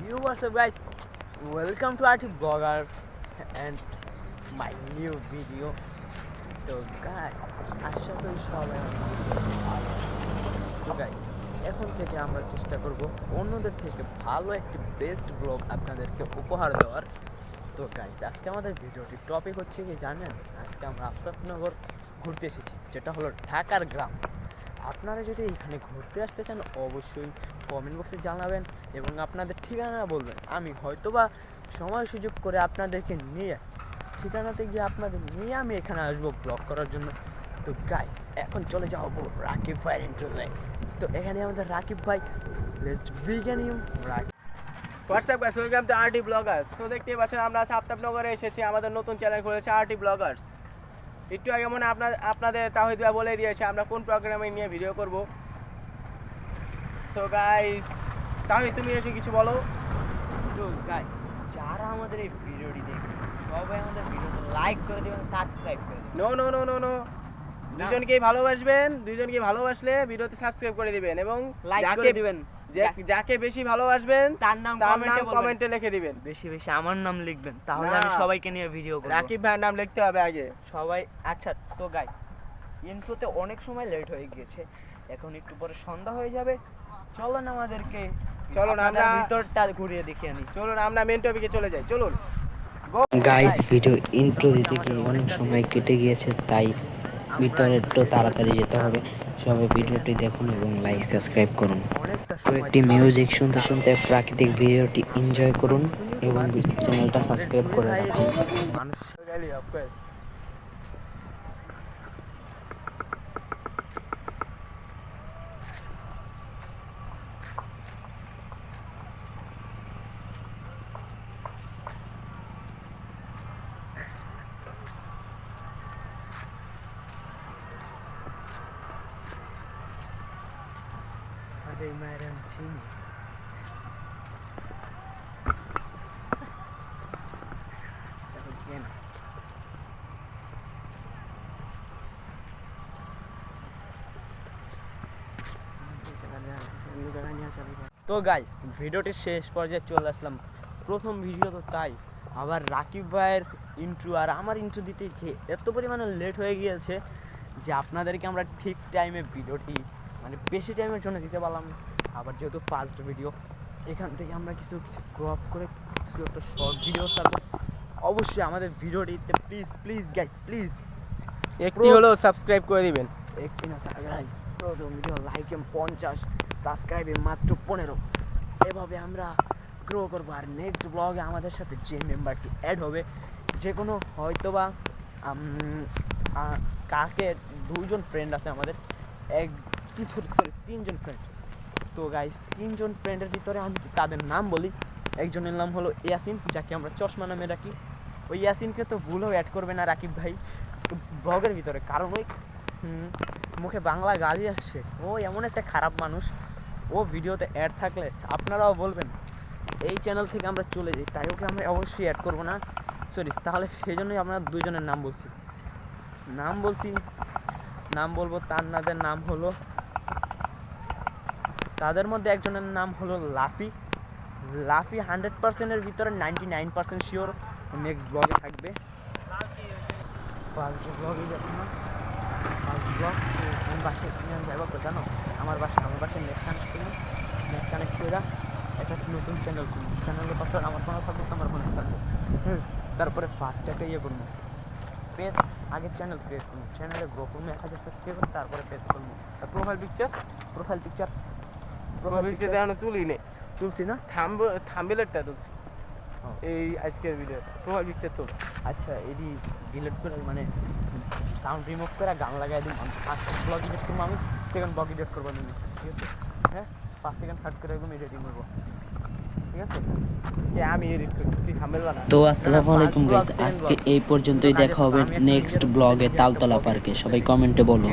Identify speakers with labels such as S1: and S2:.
S1: You what's up guys? Welcome to RT Bloggers and my new video. তো guys আশা করি সবাই তো গাইস এখন থেকে আমরা চেষ্টা করব অন্যদের থেকে ভালো একটি বেস্ট ব্লগ আপনাদেরকে উপহার দেওয়ার তো গাইস আজকে আমাদের ভিডিওটি টপিক হচ্ছে কি জানেন আজকে আমরা আফতাবনগর ঘুরতে এসেছি, যেটা হলো ঢাকার গ্রাম আপনারা যদি এখানে ঘুরতে আসতে চান, অবশ্যই কমেন্ট বক্সে জানাবেন এবং আপনাদের ঠিকানা বলবেন। আমি হয়তোবা সময় সুযোগ করে আপনাদেরকে নিয়ে, ঠিকানাতে গিয়ে আপনাদের নিয়ে আমি এখানে আসব ব্লগ করার জন্য। তো গাইস এখন চলে যাব রাকিব ভাইয়ের ইন্টারভিউ তো এখানে আমাদের রাকিব ভাই begin you Rakib
S2: WhatsApp guys welcome to RT bloggers তো দেখতেই পাচ্ছেন, আমরা আজ আফতাবনগরে এসেছি, আমাদের নতুন চ্যানেল খুলেছে আরটি ব্লগার্স একটু আগে মনে আপনার আপনাদের তাহিদ ভাই বলে দিয়েছে আমরা কোন প্রোগ্রামে নিয়ে ভিডিও করব। সো গাইস তাহিদ তুমি এসে কিছু বলো।
S1: তো গাইস যারা আমাদের এই ভিডিওটি দেখবে সবাই আমাদের ভিডিওতে লাইক করে দেবেন সাবস্ক্রাইব করে দেবেন।
S2: No no no no no. দুজনকেই ভালোবাসবেন দুজনকে ভালোবাসলে ভিডিওতে সাবস্ক্রাইব করে দিবেন এবং
S1: লাইক করে দিবেন।
S2: যে- যাকে। বেশি ভালোবাসবেন
S1: তার নাম
S2: তার নাম
S1: কমেন্টে
S2: কমেন্টে লিখে দিবেন।
S1: বেশি বেশি আমার নাম লিখবেন তাহলে
S2: না।
S1: আমি সবাইকে নিয়ে ভিডিও করব।
S2: রাকিব ভাইয়ের নাম লিখতে হবে আগে।
S1: সবাই আচ্ছা তো গাইস ইন্ট্রোতে অনেক সময় লেট হয়ে গিয়েছে এখন একটু পরে সন্ধ্যা হয়ে যাবে। চলুন আমাদেরকে
S2: চলুন আমরা-
S1: ভিতরটা ঘুরিয়ে দেখিয়ে আনি
S2: চলুন আমরা মেন টপিকে চলে যাই চলুন।
S3: গাইস ভিডিও ইন্ট্রো দিতে গিয়ে অনেক সময় কেটে গিয়েছে তাই ভিতরে একটু তাড়াতাড়ি যেতে হবে। সবাই ভিডিওটি দেখুন এবং লাইক সাবস্ক্রাইব করুন। তো একটি মিউজিক শুনতে শুনতে প্রাকৃতিক ভিডিওটি এনজয় করুন এবং চ্যানেলটা সাবস্ক্রাইব করে রাখুন।
S2: গেলি অফকোর্স
S1: আরে ম্যাডাম চিনি তো গাইস ভিডিওটির শেষ পর্যায়ে চলে আসলাম। প্রথম ভিডিও তো তাই। আবার রাকিব ভাইয়ের ইন্ট্রো আর আমার ইন্ট্রো দিতে এত পরিমাণে লেট হয়ে গিয়েছে যে আপনাদেরকে আমরা ঠিক টাইমে ভিডিওটি মানে বেশি টাইমের জন্য দিতে পারলাম না। আবার যেহেতু ফার্স্ট ভিডিও এখান থেকে আমরা কিছু কিছু ক্রপ করে কিছু একটা শর্ট ভিডিও ছাড়বো অবশ্যই আমাদের ভিডিওটিতে প্লিজ প্লিজ গাইস প্লিজ
S2: একটি হলো সাবস্ক্রাইব করে দিবেন।
S1: একটি না গাইস প্রথম ভিডিও লাইক এম পঞ্চাশ সাবস্ক্রাইবে মাত্র পনেরো। এভাবে আমরা গ্রো করব আর নেক্সট ব্লগে আমাদের সাথে যে মেম্বারটি অ্যাড হবে যে কোনো হয়তোবা কাকে দুজন ফ্রেন্ড আছে আমাদের এক তিন সরি তিনজন ফ্রেন্ড তো গাইস তিনজন ফ্রেন্ডের ভিতরে আমি তাদের নাম বলি? একজনের নাম হলো ইয়াসিন, যাকে আমরা চশমা নামে রাখি ওই ইয়াসিনকে তো ভুলও অ্যাড করবে না রাকিব ভাই। ব্লগের ভিতরে, কারণ ওই মুখে বাংলা গালি আসছে। ও এমন একটা খারাপ মানুষ। ও ভিডিওতে অ্যাড থাকলে আপনারাও বলবেন। এই চ্যানেল থেকে আমরা চলে যাই, তাই ওকে আমরা অবশ্যই অ্যাড করব না। সরি তাহলে সেই জন্যই আমরা দুজনের নাম বলছি। নাম বলছি, নাম বলব তার নাদের নাম হলো তাদের মধ্যে একজনের নাম হলো লাফি। লাফি হান্ড্রেড পার্সেন্টের ভিতরে ninety nine percent sure next ব্লগে থাকবে। ব্লগে না। ব্লগ জানো? আমার বাসা, আমার বাসায় নেট কানেক্ট করি নেট কানেক্ট করে একটা নতুন চ্যানেল খুলি চ্যানেলের পাশে আমার ফোনে থাকবে, তোমার ফোনে থাকবে। তারপরে ফার্স্ট একটা ইয়ে করব। পেজ আগে চ্যানেল ক্রিয়েট করব। চ্যানেলে গ্রো করব, এক হাজার তারপরে পেজ করব।
S2: Profile picture
S1: profile picture
S2: picture দেখানো চুলি নেই।
S1: তুলছি না?
S2: থাম্ব থাম্বেলেরটা তুলছি। এই আজকের ভিডিও প্রোফাইল পিকচার তোল
S1: আচ্ছা এটি ডিলিট করে মানে সাউন্ড রিমুভ করে গান লাগাই দিই। ফার্স্ট ব্লগ এডিট করব আমি সেকেন্ড ব্লগ এডিট করব তুমি ঠিক আছে? হ্যাঁ? পাঁচ সেকেন্ড থার্ড করে একদম এডিটিং করব ঠিক আছে?
S2: আমি এডিট করি। তুই
S3: তো আসসালামু আলাইকুম গাইস আজকে এই পর্যন্তই দেখা হবে নেক্সট ব্লগে তালতলা পার্কে সবাই কমেন্টে বলুন